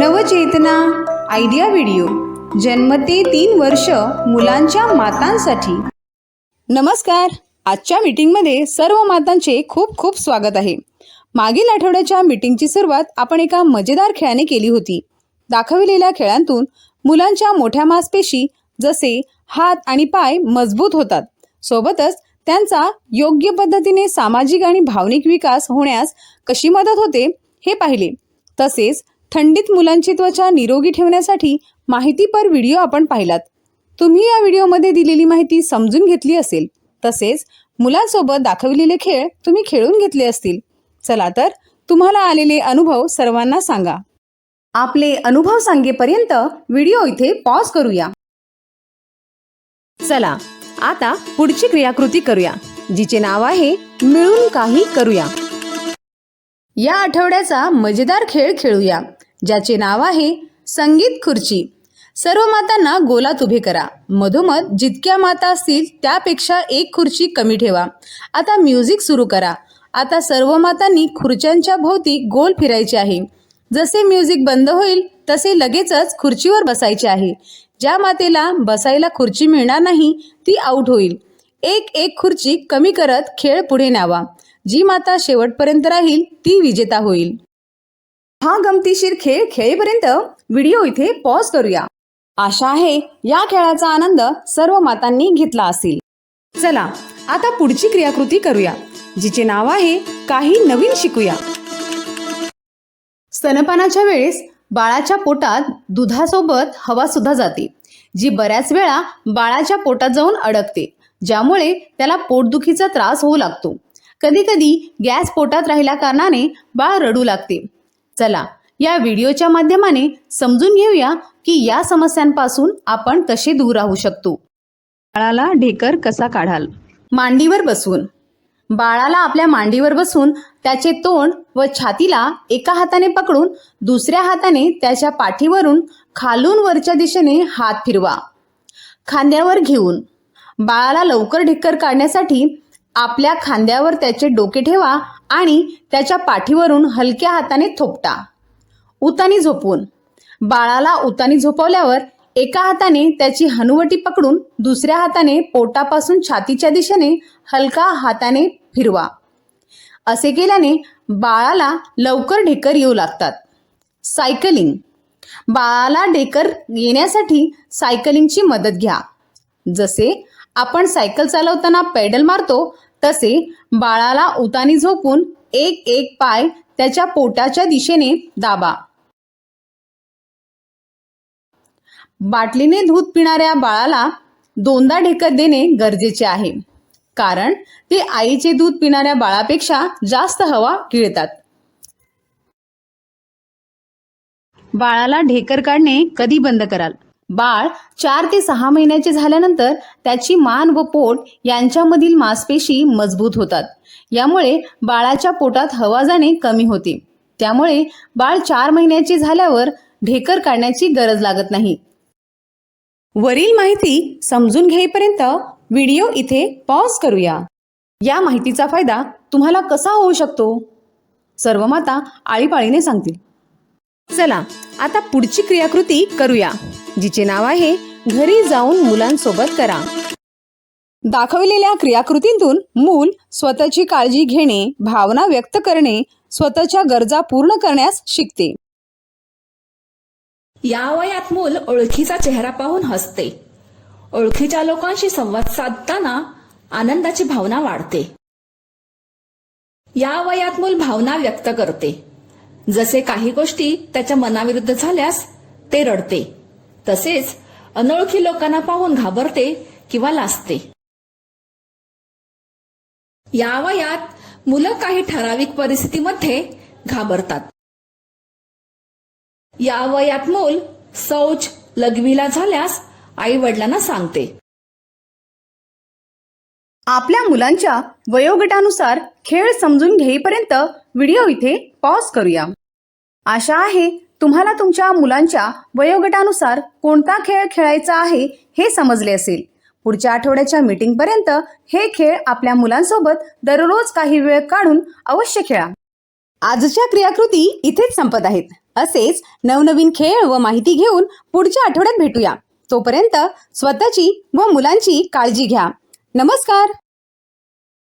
नवचेतना idea video. जन्म ते तीन वर्ष मुलांच्या मातांसाठी. नमस्कार. आजच्या मीटिंगमध्ये सर्व मातांचे खूप खूप स्वागत आहे. मागील आठवड्याच्या मीटिंगची सुरुवात आपण एका मजेदार खेळाने केली होती. दाखविलेल्या खेळांतून मुलांच्या मोठ्या मांसपेशी जसे हात आणि पाय मजबूत होतात. सोबतच त्यांचा योग्य पद्धतीने सामाजिक आणि भावनिक विकास होण्यास कशी मदत होते हे पाहिले. तसेच थंडीत मुलांची त्वचा निरोगी ठेवण्यासाठी माहितीपर व्हिडिओ आपण पाहिलात. तुम्ही या व्हिडिओमध्ये दिलेली माहिती समजून घेतली असेल. तसेच मुलांसोबत दाखविलेले खेळ तुम्ही खेळून घेतले असतील. चला तर तुम्हाला आलेले अनुभव सर्वांना सांगा. आपले अनुभव सांगेपर्यंत व्हिडिओ इथे पॉज करूया. चला आता पुढची क्रियाकृती करूया जिचे नाव आहे मिळून काही करूया. या आठवड्याचा मजेदार खेळ खेळूया. ज्याचे नाव आहे संगीत खुर्ची. सर्व मातांना गोलात उभे करा. मधोमध जितक्या माता असतील त्यापेक्षा एक खुर्ची कमी ठेवा. आता म्युझिक सुरू करा. आता सर्व मातांनी खुर्च्यांच्या भोवती गोल फिरायचे आहे. जसे म्युझिक बंद होईल तसे लगेचच खुर्चीवर बसायचे आहे. ज्या मातेला बसायला खुर्ची मिळणार नाही ती आऊट होईल. एक एक खुर्ची कमी करत खेळ पुढे न्यावा. जी माता शेवटपर्यंत राहील ती विजेता होईल. हा गमतीशीर खेळ खेळेपर्यंत व्हिडिओ इथे पॉज करूया. आशा आहे या खेळाचा आनंद सर्व मातांनी घेतला असेल. चला आता पुढची क्रियाकृती करूया जिचे नाव आहे काही नवीन शिकूया. स्तनपानाच्या वेळेस बाळाच्या पोटात दुधासोबत हवा सुद्धा जाते जी बऱ्याच वेळा बाळाच्या पोटात जाऊन अडकते ज्यामुळे त्याला पोटदुखीचा त्रास होऊ लागतो. कधी कधी गॅस पोटात राहिल्या कारणाने बाळ रडू लागते चला या व्हिडिओच्या माध्यमाने समजून घेऊया की या समस्यांपासून आपण कसे दूर राहू शकतो. बाळाला ढेकर कसा काढाल? मांडीवर बसून. बाळाला आपल्या मांडीवर बसून त्याचे तोंड व छातीला एका हाताने पकडून दुसऱ्या हाताने त्याच्या पाठीवरून खालून वरच्या दिशेने हात फिरवा. खांद्यावर घेऊन. बाळाला लवकर ढेकर काढण्यासाठी आपल्या खांद्यावर त्याचे डोके ठेवा आणि त्याच्या पाठीवरून हलक्या हाताने थोपटा. उतानी झोपवून. बाळाला उतानी झोपवल्यावर एका हाताने त्याची हनुवटी पकडून दुसऱ्या हाताने पोटापासून छातीच्या दिशेने हलका हाताने फिरवा. असे केल्याने बाळाला लवकर ढेकर येऊ लागतात. सायकलिंग. बाळाला ढेकर येण्यासाठी सायकलिंगची मदत घ्या. जसे आपण सायकल चालवताना पेडल मारतो तसे बाळाला उतानी झोपून एक एक पाय त्याच्या पोटाच्या दिशेने दाबा. बाटलीने दूध पिणाऱ्या बाळाला दोनदा ढेकत देणे गरजेचे आहे. कारण ते आईचे दूध पिणाऱ्या बाळापेक्षा जास्त हवा गिळतात. बाळाला ढेकर काढणे कधी बंद कराल? बाळ चार ते सहा महिन्याचे झाल्यानंतर त्याची मान व पोट यांच्यामधील मांसपेशी मजबूत होतात. यामुळे बाळाच्या पोटात हवा जाणे कमी होते. त्यामुळे बाळ चार महिन्याचे झाल्यावर ढेकर काढण्याची गरज लागत नाही. वरील माहिती समजून घेईपर्यंत व्हिडिओ इथे पॉज करूया. या माहितीचा फायदा तुम्हाला कसा होऊ शकतो? सर्व माता आळीपाळीने सांगतील. चला आता पुढची क्रियाकृती करूया जिचे नाव आहे घरी जाऊन मुलांसोबत करा. दाखवलेल्या क्रियाकृतींतून मूल स्वतःची काळजी घेणे भावना व्यक्त करणे स्वतःच्या गरजा पूर्ण करण्यास शिकते. या वयात मूल ओळखीचा चेहरा पाहून हसते. ओळखीच्या लोकांशी संवाद साधताना आनंदाची भावना वाढते. या वयात मूल भावना व्यक्त करते. जसे काही गोष्टी त्याच्या मनाविरुद्ध झाल्यास ते रडते. तसेच अनोळखी लोकांना पाहून घाबरते किंवा लाजते. या वयात मुलं काही ठराविक परिस्थितीमध्ये घाबरतात. या वयात मूल शौच लघवीला झाल्यास आई वडिलांना सांगते. आपल्या मुलांच्या वयोगटानुसार खेळ समजून घेईपर्यंत व्हिडिओ इथे पॉज करूया. आशा आहे तुम्हाला तुमच्या मुलांच्या वयोगटानुसार कोणता खेळ खेळायचा आहे हे समजले असेल. पुढच्या आठवड्याच्या मीटिंगपर्यंत हे खेळ आपल्या मुलांसोबत दररोज काही वेळ काढून अवश्य खेळा. आजच्या क्रियाकृती इथेच संपत आहेत. असेच नवनवीन खेळ व माहिती घेऊन पुढच्या आठवड्यात भेटूया. तोपर्यंत स्वतःची व मुलांची काळजी घ्या. नमस्कार!